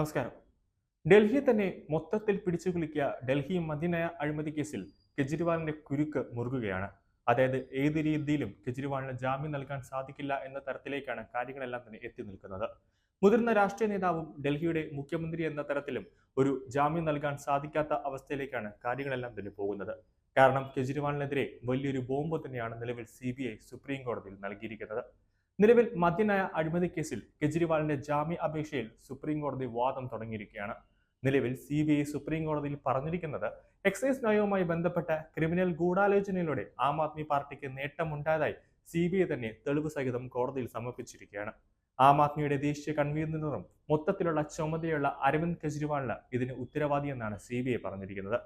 നമസ്കാരം. ഡൽഹി തന്നെ മൊത്തത്തിൽ പിടിച്ചു കുലുക്കിയ ഡൽഹി മദ്യനയ അഴിമതി കേസിൽ കെജ്രിവാളിന്റെ കുരുക്ക് മുറുകുകയാണ്. അതായത് ഏത് രീതിയിലും കെജ്രിവാളിന് ജാമ്യം നൽകാൻ സാധിക്കില്ല എന്ന തരത്തിലേക്കാണ് കാര്യങ്ങളെല്ലാം തന്നെ എത്തി നിൽക്കുന്നത്. മുതിർന്ന രാഷ്ട്രീയ നേതാവും ഡൽഹിയുടെ മുഖ്യമന്ത്രി എന്ന തരത്തിലും ഒരു ജാമ്യം നൽകാൻ സാധിക്കാത്ത അവസ്ഥയിലേക്കാണ് കാര്യങ്ങളെല്ലാം തന്നെ പോകുന്നത്. കാരണം കെജ്രിവാളിനെതിരെ വലിയൊരു ബോംബ് തന്നെയാണ് നിലവിൽ സി സുപ്രീം കോടതിയിൽ നൽകിയിരിക്കുന്നത്. നിലവിൽ മദ്യനായ അഴിമതി കേസിൽ കെജ്രിവാളിന്റെ ജാമ്യ അപേക്ഷയിൽ സുപ്രീം കോടതി വാദം തുടങ്ങിയിരിക്കുകയാണ്. നിലവിൽ സി ബി ഐ സുപ്രീം കോടതിയിൽ പറഞ്ഞിരിക്കുന്നത് എക്സൈസ് നയവുമായി ബന്ധപ്പെട്ട ക്രിമിനൽ ഗൂഢാലോചനയിലൂടെ ആം ആദ്മി പാർട്ടിക്ക് നേട്ടമുണ്ടായതായി സി ബി ഐ തന്നെ തെളിവ് സഹിതം കോടതിയിൽ സമർപ്പിച്ചിരിക്കുകയാണ്. ആം ആദ്മിയുടെ ദേശീയ കൺവീനറും മൊത്തത്തിലുള്ള ചുമതലയുള്ള അരവിന്ദ് കെജ്രിവാളിന് ഇതിന് ഉത്തരവാദിയെന്നാണ് സി ബി ഐ പറഞ്ഞിരിക്കുന്നത്.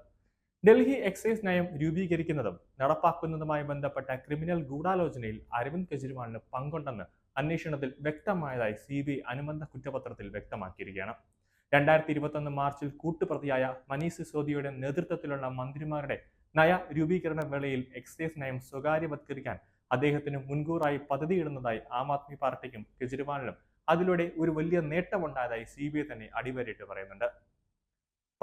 ഡൽഹി എക്സൈസ് നയം രൂപീകരിക്കുന്നതും നടപ്പാക്കുന്നതുമായി ബന്ധപ്പെട്ട ക്രിമിനൽ ഗൂഢാലോചനയിൽ അരവിന്ദ് കെജ്രിവാളിന് പങ്കുണ്ടെന്ന് അന്വേഷണത്തിൽ വ്യക്തമായതായി സി ബി അനുബന്ധ കുറ്റപത്രത്തിൽ വ്യക്തമാക്കിയിരിക്കുകയാണ്. രണ്ടായിരത്തി ഇരുപത്തൊന്ന് മാർച്ചിൽ കൂട്ടുപ്രതിയായ മനീഷ് സിസോദിയുടെ നേതൃത്വത്തിലുള്ള മന്ത്രിമാരുടെ നയ രൂപീകരണ വേളയിൽ എക്സൈസ് നയം സ്വകാര്യവത്കരിക്കാൻ അദ്ദേഹത്തിന് മുൻകൂറായി പദ്ധതിയിടുന്നതായി ആം ആദ്മി പാർട്ടിക്കും കെജ്രിവാളിനും അതിലൂടെ ഒരു വലിയ നേട്ടമുണ്ടായതായി സി ബി ഐ തന്നെ അടിവരയിട്ട് പറയുന്നുണ്ട്.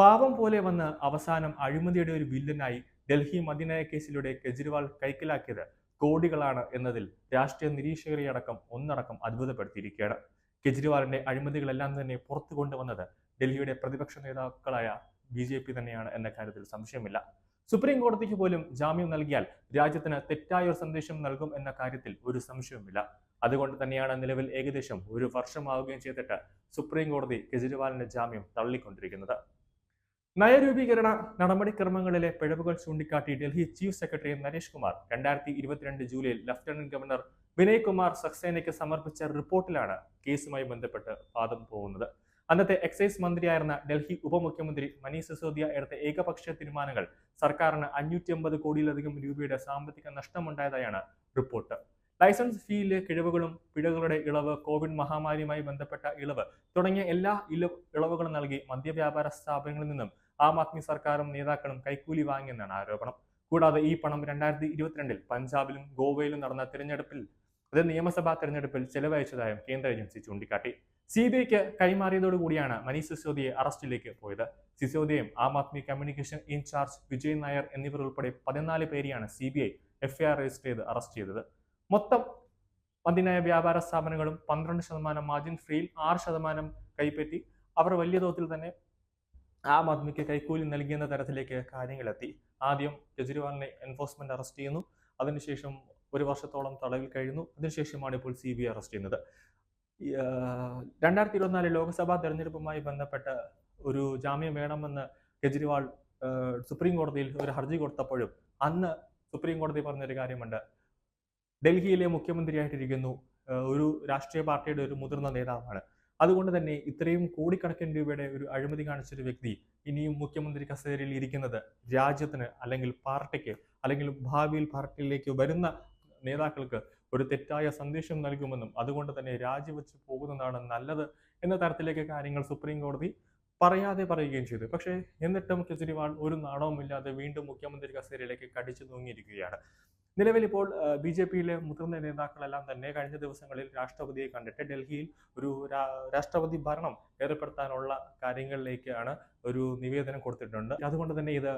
പാവം പോലെ വന്ന് അവസാനം അഴിമതിയുടെ ഒരു വില്ലനായി ഡൽഹി മദിനായ കേസിലൂടെ കെജ്രിവാൾ കൈക്കലാക്കിയത് കോടികളാണ് എന്നതിൽ രാഷ്ട്രീയ നിരീക്ഷകരെ അടക്കം ഒന്നടക്കം അത്ഭുതപ്പെടുത്തിയിരിക്കുകയാണ്. കെജ്രിവാളിന്റെ അഴിമതികളെല്ലാം തന്നെ പുറത്തു കൊണ്ടുവന്നത് ഡൽഹിയുടെ പ്രതിപക്ഷ നേതാക്കളായ ബി ജെ പി തന്നെയാണ് എന്ന കാര്യത്തിൽ സംശയമില്ല. സുപ്രീം കോടതിക്ക് പോലും ജാമ്യം നൽകിയാൽ രാജ്യത്തിന് തെറ്റായ ഒരു സന്ദേശം നൽകും എന്ന കാര്യത്തിൽ ഒരു സംശയവുമില്ല. അതുകൊണ്ട് തന്നെയാണ് നിലവിൽ ഏകദേശം ഒരു വർഷമാവുകയും ചെയ്തിട്ട് സുപ്രീം കോടതി കെജ്രിവാളിന്റെ ജാമ്യം തള്ളിക്കൊണ്ടിരിക്കുന്നത്. നയരൂപീകരണ നടപടിക്രമങ്ങളിലെ പിഴവുകൾ ചൂണ്ടിക്കാട്ടി ഡൽഹി ചീഫ് സെക്രട്ടറി നരേഷ് കുമാർ രണ്ടായിരത്തി ഇരുപത്തിരണ്ട് ജൂലൈയിൽ ലഫ്റ്റനന്റ് ഗവർണർ വിനയ് കുമാർ സക്സേനയ്ക്ക് സമർപ്പിച്ച റിപ്പോർട്ടിലാണ് കേസുമായി ബന്ധപ്പെട്ട് വാദം പോകുന്നത്. അന്നത്തെ എക്സൈസ് മന്ത്രിയായിരുന്ന ഡൽഹി ഉപമുഖ്യമന്ത്രി മനീഷ് സിസോദിയ എടുത്ത ഏകപക്ഷ തീരുമാനങ്ങൾ സർക്കാരിന് അഞ്ഞൂറ്റി അമ്പത് കോടിയിലധികം രൂപയുടെ സാമ്പത്തിക നഷ്ടമുണ്ടായതായാണ് റിപ്പോർട്ട്. ലൈസൻസ് ഫീയിലെ കിഴിവുകളും പിഴകളുടെ ഇളവ് കോവിഡ് മഹാമാരിയുമായി ബന്ധപ്പെട്ട ഇളവ് തുടങ്ങിയ എല്ലാ ഇളവുകളും നൽകി മദ്യവ്യാപാര സ്ഥാപനങ്ങളിൽ നിന്നും ആം ആദ്മി സർക്കാരും നേതാക്കളും കൈക്കൂലി വാങ്ങിയെന്നാണ് ആരോപണം. കൂടാതെ ഈ പണം രണ്ടായിരത്തി ഇരുപത്തിരണ്ടിൽ പഞ്ചാബിലും ഗോവയിലും നടന്ന തിരഞ്ഞെടുപ്പിൽ അത് നിയമസഭാ തെരഞ്ഞെടുപ്പിൽ ചെലവഴിച്ചതായും കേന്ദ്ര ഏജൻസി ചൂണ്ടിക്കാട്ടി. സി ബി ഐക്ക് കൈമാറിയതോടുകൂടിയാണ് മനീഷ് സിസോദിയെ അറസ്റ്റിലേക്ക് പോയത്. സിസോദിയും ആം ആദ്മി കമ്മ്യൂണിക്കേഷൻ ഇൻചാർജ് വിജയ് നായർ എന്നിവർ ഉൾപ്പെടെ പതിനാല് പേരെയാണ് C B I FIR register ചെയ്ത് അറസ്റ്റ് ചെയ്തത്. മൊത്തം പതിനായ വ്യാപാര സ്ഥാപനങ്ങളും പന്ത്രണ്ട് ശതമാനം മാർജിൻ ഫ്രീയിൽ ആറ് ശതമാനം കൈപ്പറ്റി അവർ വലിയ തോതിൽ തന്നെ ആം ആദ്മിക്ക് കൈക്കൂലി നൽകിയെന്ന തരത്തിലേക്ക് കാര്യങ്ങളെത്തി. ആദ്യം കെജ്രിവാളിനെ എൻഫോഴ്സ്മെന്റ് അറസ്റ്റ് ചെയ്യുന്നു. അതിനുശേഷം ഒരു വർഷത്തോളം തടവിൽ കഴിയുന്നു. അതിനുശേഷമാണ് ഇപ്പോൾ സി ബി അറസ്റ്റ് ചെയ്യുന്നത്. രണ്ടായിരത്തി ഇരുപത്തിനാല് ലോക്സഭാ തെരഞ്ഞെടുപ്പുമായി ബന്ധപ്പെട്ട ഒരു ജാമ്യം വേണമെന്ന് കെജ്രിവാൾ സുപ്രീം കോടതിയിൽ ഒരു ഹർജി കൊടുത്തപ്പോഴും അന്ന് സുപ്രീം കോടതി പറഞ്ഞൊരു കാര്യമുണ്ട്. ഡൽഹിയിലെ മുഖ്യമന്ത്രിയായിട്ടിരിക്കുന്നു. ഒരു രാഷ്ട്രീയ പാർട്ടിയുടെ ഒരു മുതിർന്ന നേതാവാണ്. അതുകൊണ്ട് തന്നെ ഇത്രയും കോടിക്കണക്കിന് രൂപയുടെ ഒരു അഴിമതി കാണിച്ചൊരു വ്യക്തി ഇനിയും മുഖ്യമന്ത്രി കസേരയിൽ ഇരിക്കുന്നത് രാജ്യത്തിന് അല്ലെങ്കിൽ പാർട്ടിക്ക് അല്ലെങ്കിൽ ഭാവിയിൽ പാർട്ടിയിലേക്ക് വരുന്ന നേതാക്കൾക്ക് ഒരു തെറ്റായ സന്ദേശം നൽകുമെന്നും അതുകൊണ്ട് തന്നെ രാജിവെച്ച് പോകുന്നതാണ് നല്ലത് എന്ന തരത്തിലേക്ക് കാര്യങ്ങൾ സുപ്രീം കോടതി പറയാതെ പറയുകയും ചെയ്തു. പക്ഷേ എന്നിട്ടും കെജ്രിവാൾ ഒരു നാണവുമില്ലാതെ വീണ്ടും മുഖ്യമന്ത്രി കസേരയിലേക്ക് കടിച്ചു തൂങ്ങിയിരിക്കുകയാണ്. നിലവിൽ ഇപ്പോൾ ബി ജെ പിയിലെ മുതിർന്ന നേതാക്കളെല്ലാം തന്നെ കഴിഞ്ഞ ദിവസങ്ങളിൽ രാഷ്ട്രപതിയെ കണ്ടിട്ട് ഡൽഹിയിൽ ഒരു രാഷ്ട്രപതി ഭരണം ഏർപ്പെടുത്താനുള്ള കാര്യങ്ങളിലേക്കാണ് ഒരു നിവേദനം കൊടുത്തിട്ടുണ്ട്. അതുകൊണ്ട് തന്നെ ഇത്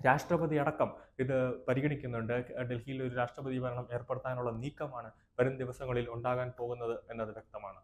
രാഷ്ട്രപതി അടക്കം ഇത് പരിഗണിക്കുന്നുണ്ട്. ഡൽഹിയിൽ ഒരു രാഷ്ട്രപതി ഭരണം ഏർപ്പെടുത്താനുള്ള നീക്കമാണ് വരും ദിവസങ്ങളിൽ ഉണ്ടാകാൻ പോകുന്നത് എന്നത് വ്യക്തമാണ്.